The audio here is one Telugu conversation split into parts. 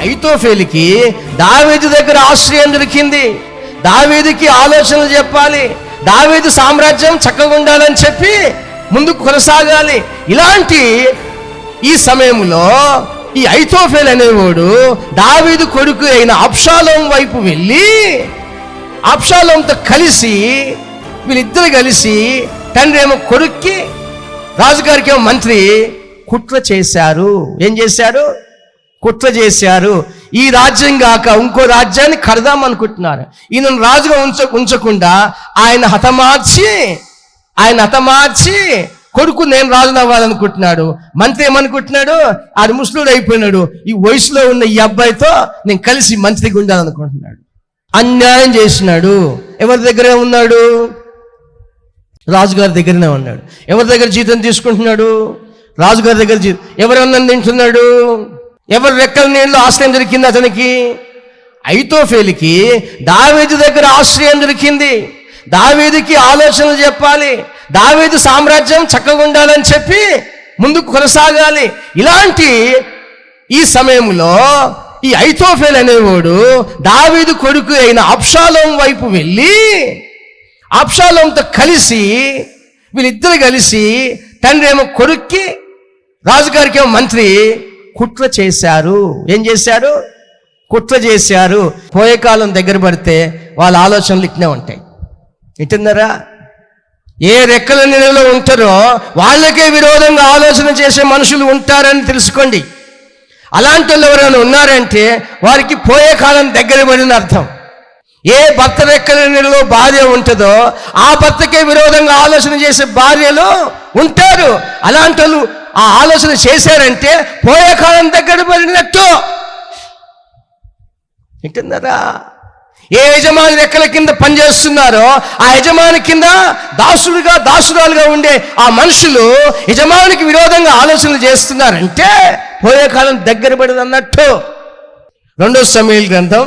ఐతోఫేలికి దావీదు దగ్గర ఆశ్రయం దొరికింది. దావీదుకి ఆలోచనలు చెప్పాలి. దావీదు సామ్రాజ్యం చక్కగా ఉండాలని చెప్పి ముందుకు కొనసాగాలి. ఇలాంటి ఈ సమయంలో ఈ ఐతోఫేల్ అనేవాడు దావీదు కొడుకు అయిన అప్షాలోం వైపు వెళ్ళి అప్షాలోంతో కలిసి వీళ్ళిద్దరు కలిసి తండ్రి ఏమో కొడుక్కి రాజుగారికి ఏమో మంత్రి కుట్ర చేశారు. ఏం చేశారు కుట్ర చేశారు. ఈ రాజ్యం కాక ఇంకో రాజ్యాన్ని కడదాం అనుకుంటున్నారు. ఈయనను రాజుగా ఉంచ ఉంచకుండా ఆయన హతమార్చి ఆయన హతమార్చి కొడుకు నేను రాజుని అవ్వాలనుకుంటున్నాడు. మంత్రి ఏమనుకుంటున్నాడు? ఆడు ముస్లిడు అయిపోయినాడు. ఈ వయసులో ఉన్న ఈ అబ్బాయితో నేను కలిసి మంత్రిగా ఉండాలనుకుంటున్నాడు అన్యాయం చేసినాడు. ఎవరి దగ్గరే ఉన్నాడు? రాజుగారి దగ్గరనే ఉన్నాడు. ఎవరి దగ్గర జీతం తీసుకుంటున్నాడు? రాజుగారి దగ్గర జీతం ఎవరన్నా తింటున్నాడు ఎవరి రెక్కల నీళ్ళు ఆశ్రయం దొరికింది అతనికి? ఐతోఫేలికి దావేది దగ్గర ఆశ్రయం దొరికింది. దావీదుకి ఆలోచనలు చెప్పాలి. దావేది సామ్రాజ్యం చక్కగా ఉండాలని చెప్పి ముందుకు కొనసాగాలి. ఇలాంటి ఈ సమయంలో ఈ ఐతోఫేల్ అనేవాడు దావీదు కొడుకు అయిన అప్షాలోం వైపు వెళ్ళి అప్షాలోంతో కలిసి వీళ్ళిద్దరు కలిసి తండ్రి ఏమో కొడుక్కి రాజుగారికి ఏమో మంత్రి కుట్ర చేశారు. ఏం చేశారు? కుట్ర చేశారు. పోయే కాలం దగ్గర పడితే వాళ్ళ ఆలోచనలు ఇట్నే ఉంటాయి. ఇటున్నారా ఏ రెక్కల నీళ్ళలో ఉంటారో వాళ్ళకే విరోధంగా ఆలోచన చేసే మనుషులు ఉంటారని తెలుసుకోండి. అలాంటి వాళ్ళు ఎవరైనా ఉన్నారంటే వారికి పోయే కాలం దగ్గర పడిన అర్థం. ఏ భర్త రెక్కల భార్య ఉంటుందో ఆ భర్తకే విరోధంగా ఆలోచన చేసే భార్యలు ఉంటారు. అలాంటి వాళ్ళు ఆ ఆలోచన చేశారంటే పోయే కాలం దగ్గర పడినట్టు. వింటున్నారా? ఏ యజమాని రెక్కల కింద పనిచేస్తున్నారో ఆ యజమాని కింద దాసుడుగా దాసురాలుగా ఉండే ఆ మనుషులు యజమానికి విరోధంగా ఆలోచనలు చేస్తున్నారంటే పోయే కాలం దగ్గర పడింది అన్నట్టు రెండో సమీల్ గ్రంథం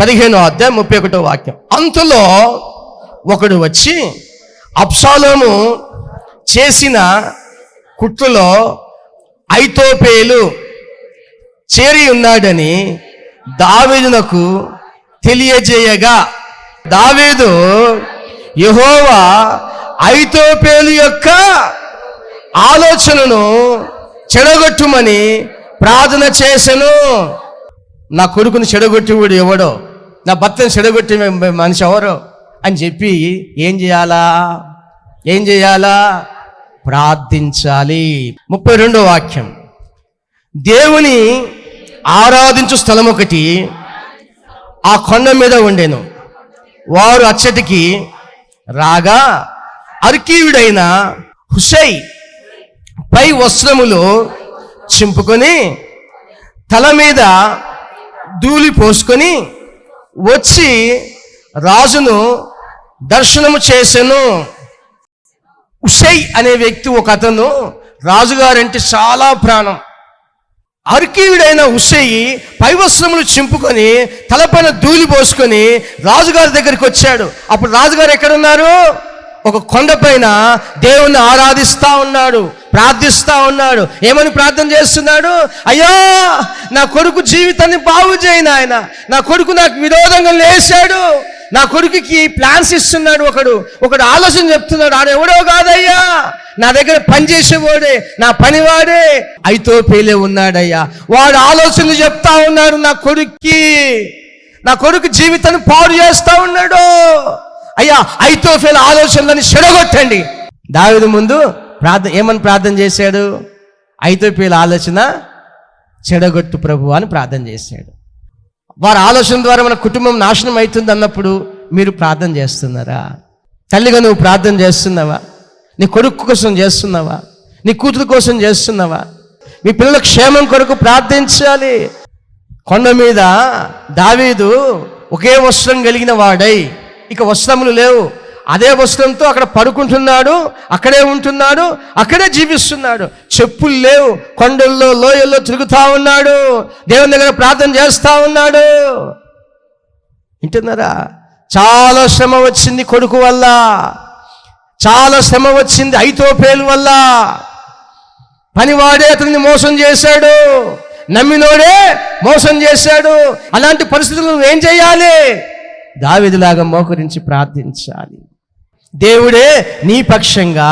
పదిహేనో అధ్యాయం ముప్పై ఒకటో వాక్యం. అంతలో ఒకడు వచ్చి అప్సాలోము చేసిన కుట్రలో ఐతోపేలు చేరి ఉన్నాడని దావేదునకు తెలియజేయగా దావీదు యహోవా ఐతోపేలు యొక్క ఆలోచనను చెడగొట్టుమని ప్రార్థన చేసెను. నా కొడుకుని చెడగొట్టేవాడు ఎవడో నా భర్తను చెడగొట్టే మనిషి ఎవరు? అని చెప్పి ఏం చేయాలా? ఏం చేయాలా? ప్రార్థించాలి. ముప్పై రెండో వాక్యం. దేవుని ఆరాధించు స్థలం ఒకటి ఆ కొండ మీద ఉండేను. వారు అచ్చటికి రాగా అర్కీయుడైన హుషై పై వస్త్రములు చింపుకొని తల మీద ధూళి పోసుకొని వచ్చి రాజును దర్శనము చేశాను ఉషై అనే వ్యక్తి ఒక అతను రాజుగారంటే చాలా ప్రాణం. అర్కీయుడైన ఉషయి పైవస్త్రములు చింపుకొని తలపైన ధూళి పోసుకొని రాజుగారి దగ్గరికి వచ్చాడు. అప్పుడు రాజుగారు ఎక్కడున్నారు? ఒక కొండపైన దేవుణ్ణి ఆరాధిస్తా ఉన్నాడు. ప్రార్థిస్తూ ఉన్నాడు. ఏమని ప్రార్థన చేస్తున్నాడు? అయ్యా నా కొడుకు జీవితాన్ని బాగు చేయను ఆయన నా కొడుకు నాకు విరోధంగా లేచాడు. నా కొడుకుకి ప్లాన్స్ ఇస్తున్నాడు ఒకడు. ఒకడు ఆలోచన చెప్తున్నాడు. ఆడు ఎవడో కాదయ్యా. నా దగ్గర పనిచేసేవాడే నా పనివాడే అయితో పేలే ఉన్నాడయ్యా. వాడు ఆలోచనలు చెప్తా ఉన్నాడు నా కొడుక్కి. నా కొడుకు జీవితాన్ని పాడు చేస్తా ఉన్నాడు. అయ్యా అయితో ఫెయిల్ ఆలోచనలని చెడగొట్టండి. దావిది ముందు ప్రార్థన ఏమని ప్రార్థన చేశాడు? అయితో ఆలోచన చెడగొట్టు ప్రభు అని ప్రార్థన చేశాడు. వారి ఆలోచన ద్వారా మన కుటుంబం నాశనం అవుతుంది అన్నప్పుడు మీరు ప్రార్థన చేస్తున్నారా? తల్లిగా నువ్వు ప్రార్థన చేస్తున్నావా? నీ కొడుకు కోసం చేస్తున్నావా? నీ కూతురు కోసం చేస్తున్నావా? మీ పిల్లల క్షేమం కొరకు ప్రార్థించాలి. కొండ మీద దావీదు ఒకే వస్త్రం కలిగిన వాడై ఇక వస్త్రములు లేవు. అదే వస్త్రంతో అక్కడ పడుకుంటున్నాడు అక్కడే ఉంటున్నాడు అక్కడే జీవిస్తున్నాడు. చెప్పులు లేవు కొండల్లో లోయల్లో తిరుగుతూ ఉన్నాడు దేవుని దగ్గర ప్రార్థన చేస్తూ ఉన్నాడు. వింటున్నారా? చాలా శ్రమ వచ్చింది కొడుకు వల్ల. చాలా శ్రమ వచ్చింది ఐతో పేలు వల్ల. పనివాడే అతన్ని మోసం చేశాడు. నమ్మినోడే మోసం చేశాడు. అలాంటి పరిస్థితులు ఏం చేయాలి? దావిదిలాగా మోకరించి ప్రార్థించాలి. దేవుడే నీ పక్షంగా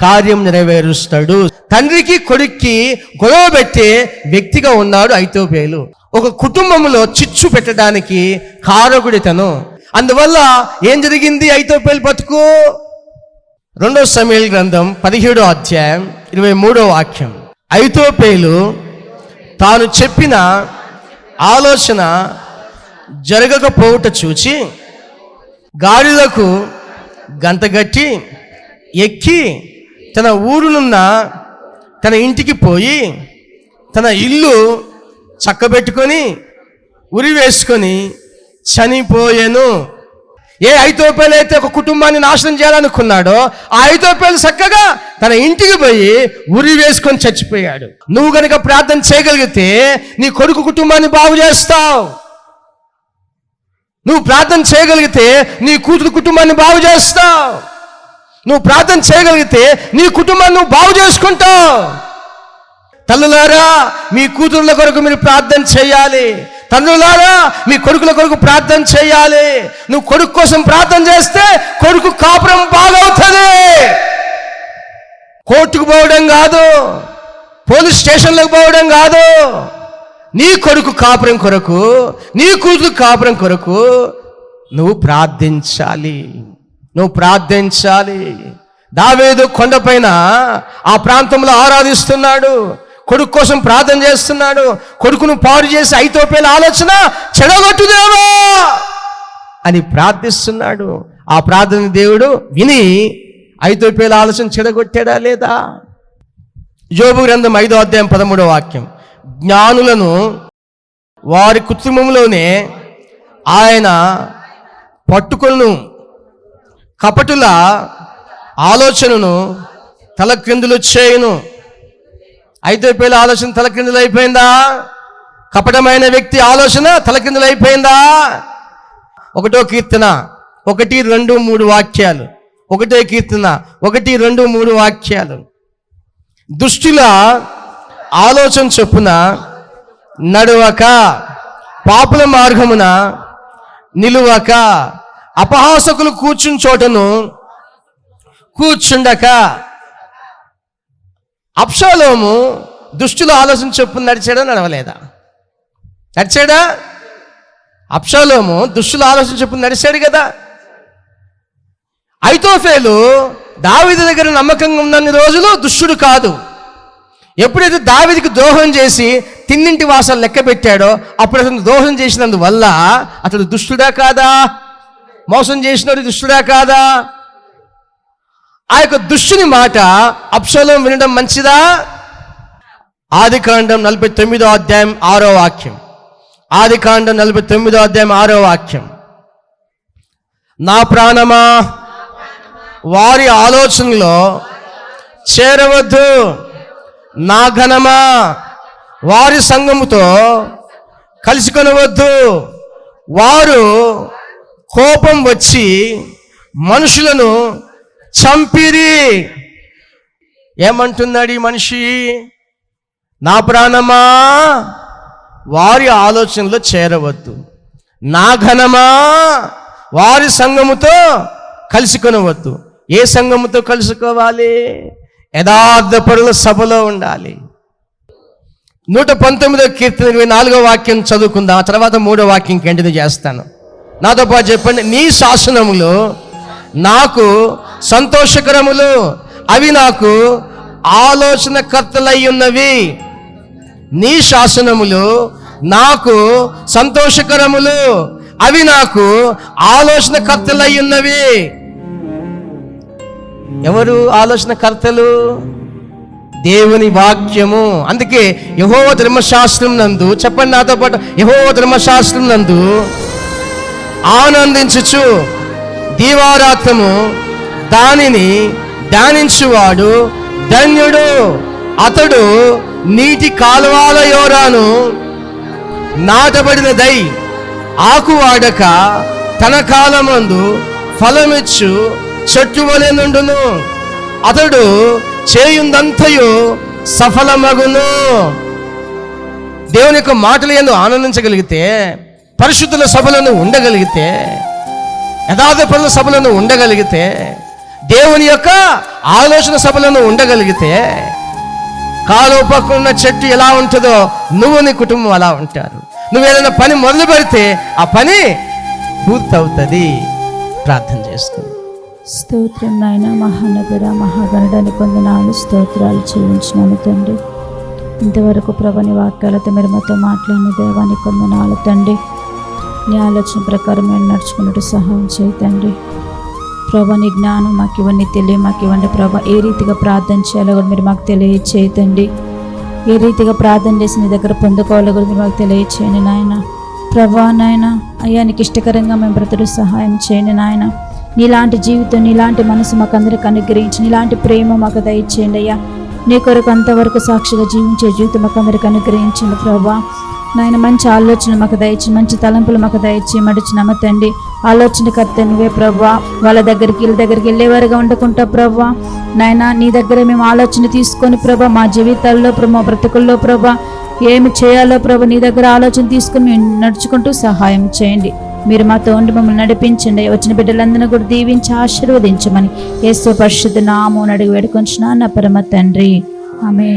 కార్యం నెరవేరుస్తాడు. తండ్రికి కొడుక్కి గొడవ పెట్టే వ్యక్తిగా ఉన్నాడు ఐతోపేలు ఒక కుటుంబంలో చిచ్చు పెట్టడానికి కారకుడితను అందువల్ల ఏం జరిగింది ఐతోపేలు బతుకు? రెండో సమయాల గ్రంథం పదిహేడో అధ్యాయం ఇరవై మూడో వాక్యం. ఐతోపేలు తాను చెప్పిన ఆలోచన జరగకపోవుట చూచి గాడిలకు గంతగట్టి ఎక్కి తన ఊరునున్న తన ఇంటికి పోయి తన ఇల్లు చక్కబెట్టుకొని ఉరి వేసుకొని చనిపోయాను. ఏ ఐతోపేలు అయితే ఒక కుటుంబాన్ని నాశనం చేయాలనుకున్నాడో ఆ ఐతోపేలు చక్కగా తన ఇంటికి పోయి ఉరి వేసుకొని చచ్చిపోయాడు. నువ్వు గనుక ప్రార్థన చేయగలిగితే నీ కొడుకు కుటుంబాన్ని బాగు చేస్తావు. నువ్వు ప్రార్థన చేయగలిగితే నీ కూతురు కుటుంబాన్ని బాగు చేస్తావు. నువ్వు ప్రార్థన చేయగలిగితే నీ కుటుంబాన్ని నువ్వు బాగు చేసుకుంటావు. తల్లులారా మీ కూతుర్ల కొరకు మీరు ప్రార్థన చేయాలి. తండ్రులారా మీ కొడుకుల కొరకు ప్రార్థన చేయాలి. నువ్వు కొడుకు కోసం ప్రార్థన చేస్తే కొడుకు కాపురం బాగవుతుంది. కోర్టుకు పోవడం కాదు పోలీస్ స్టేషన్లకు పోవడం కాదు. నీ కొడుకు కాపురం కొరకు నీ కూతురు కాపురం కొరకు నువ్వు ప్రార్థించాలి. నువ్వు ప్రార్థించాలి. దావేదు కొండపైన ఆ ప్రాంతంలో ఆరాధిస్తున్నాడు. కొడుకు కోసం ప్రార్థన చేస్తున్నాడు. కొడుకును పాడు చేసి అయితోపోయిన ఆలోచన చెడగొట్టుదేవా అని ప్రార్థిస్తున్నాడు. ఆ ప్రార్థన దేవుడు విని ఐతోపేల ఆలోచన చెడగొట్టాడా లేదా? యోబు గ్రంథం ఐదో అధ్యాయం పదమూడో వాక్యం. జ్ఞానులను వారి కుటుంబంలోనే ఆయన పట్టుకొను కపటుల ఆలోచనను తలక్రిందులు చేయును. పేల ఆలోచన తలక్రిందులు అయిపోయిందా? కపటమైన వ్యక్తి ఆలోచన తలకిందులు అయిపోయిందా? ఒకటో కీర్తన ఒకటి రెండు మూడు వాక్యాలు. ఒకటే కీర్తన ఒకటి రెండు మూడు వాక్యాలు. దుష్టుల ఆలోచన చొప్పున నడువక పాపుల మార్గమున నిలువక అపహాసకులు కూర్చుని చోటను కూర్చుండక. అప్షాలోము దుష్టుల ఆలోచన చొప్పున నడిచాడా నడవలేదా? నడిచాడా? అప్షాలోము దుష్టుల ఆలోచన చొప్పున నడిచాడు కదా. ఐతోఫేలు దావిది దగ్గర నమ్మకంగా ఉన్నన్ని రోజులు దుష్టుడు కాదు. ఎప్పుడైతే దావిదికి ద్రోహం చేసి తిన్నింటి వాసాలు లెక్క పెట్టాడో అప్పుడు అతను ద్రోహం చేసినందువల్ల అతడు దుష్టుడా కాదా? మోసం చేసినోడు దుష్టుడా కాదా? ఆ యొక్క దుష్టుని మాట అప్సలం వినడం మంచిదా? ఆది కాండం నలభై తొమ్మిదో అధ్యాయం ఆరో వాక్యం. ఆది కాండం నలభై తొమ్మిదో అధ్యాయం ఆరో వాక్యం. నా ప్రాణమా? వారి ఆలోచనలో చేరవద్దు. నా ఘనమా? వారి సంఘముతో కలుసుకొనవద్దు. వారు కోపం వచ్చి మనుషులను చంపిరి. ఏమంటున్నాడు ఈ మనిషి? నా ప్రాణమా? వారి ఆలోచనలో చేరవద్దు. నా ఘనమా? వారి సంఘముతో కలుసుకొనవద్దు. ఏ సంఘముతో కలుసుకోవాలి? యథార్థపరుల సభలో ఉండాలి. నూట పంతొమ్మిదో కీర్తన ఇరవై నాలుగో వాక్యం చదువుకుందాం. ఆ తర్వాత మూడో వాక్యం కంటిన్యూ చేస్తాను. నాతో పాటు చెప్పండి నీ శాసనములు నాకు సంతోషకరములు. అవి నాకు ఆలోచనకర్తలై ఉన్నవి నీ శాసనములు నాకు సంతోషకరములు. అవి నాకు ఆలోచనకర్తలై ఉన్నవి ఎవరు ఆలోచనకర్తలు? దేవుని వాక్యము. అందుకే యహోవ ధర్మశాస్త్రం నందు చెప్పండి నాతో పాటు యహోవ ధర్మశాస్త్రం నందు ఆనందించుచు దీవారాత్రము దానిని ధ్యానించువాడు ధన్యుడు. అతడు నీటి కాలువాల యోరాను నాటబడిన దై ఆకువాడక తన కాలమందు ఫలమిచ్చు చెట్టు వలె నుండును. అతడు చేయుందంతయు సఫలమగును. దేవుని యొక్క మాటలు ఎందు ఆనందించగలిగితే పరిశుద్ధుల సభలను ఉండగలిగితే యథార్థ పనుల సభలను ఉండగలిగితే దేవుని యొక్క ఆలోచన సభలను ఉండగలిగితే కాలు పక్కన చెట్టు ఎలా ఉంటుందో నువ్వు నీ కుటుంబం అలా ఉంటారు. నువ్వు ఏదైనా పని మొదలు పెడితే ఆ పని పూర్తవుతుంది. ప్రార్థన చేసుకుంది. స్తోత్రం నాయన మహానగర మహాగణుడని పొందినాలు స్తోత్రాలు చెల్లించినాను తండ్రి. ఇంతవరకు ప్రభని వాక్యాలతో మీరు మాతో మాట్లాడిన దేవాన్ని పొందినాలు తండ్రి. నీ ఆలోచన ప్రకారం మేము నడుచుకున్నట్టు సహాయం చేయతండి ప్రభని ప్రభా నీ జ్ఞానం మాకు ఇవన్నీ తెలియ మాకు ఇవ్వండి ప్రభా. ఏ రీతిగా ప్రార్థన చేయాలో కూడా మీరు మాకు తెలియచేయతండి ఏ రీతిగా ప్రార్థన చేసి నీ దగ్గర పొందుకోవాలో కూడా మీరు మాకు తెలియచేయండి నాయన. ప్రభా నాయన అయ్యానికి ఇష్టకరంగా మేము బ్రతుడు సహాయం చేయండి నాయన. నీలాంటి జీవితం నీలాంటి మనసు మాకు అందరికి అనుగ్రహించి నీలాంటి ప్రేమ మాకు దయచేయండి అయ్యా. నీ కొరకు అంతవరకు సాక్షిగా జీవించే జీవితం మాకు అందరికి అనుగ్రహించండి ప్రభా. నాయన మంచి ఆలోచన మాకు దయచి మంచి తలంపులు మాకు దయచి మడిచి నమ్మతండి ఆలోచనకర్త నువ్వే ప్రభా. వాళ్ళ దగ్గరికి వీళ్ళ దగ్గరికి వెళ్ళేవారుగా ఉండకుండా ప్రభా. నాయన నీ దగ్గర మేము ఆలోచన తీసుకొని ప్రభా మా జీవితాల్లో ప్రభా మా బ్రతుకుల్లో ప్రభా ఏమి చేయాలో ప్రభా నీ దగ్గర ఆలోచన తీసుకొని మేము నడుచుకుంటూ సహాయం చేయండి. మీరు మాతో ఉండి మమ్మల్ని నడిపించండి. వచ్చిన బిడ్డలందరినీ కూడా దీవించి ఆశీర్వదించమని యేసు పరిశుద్ధ నామం అడిగి వేడుకొంచున్నా నా పరమ తండ్రి. ఆమె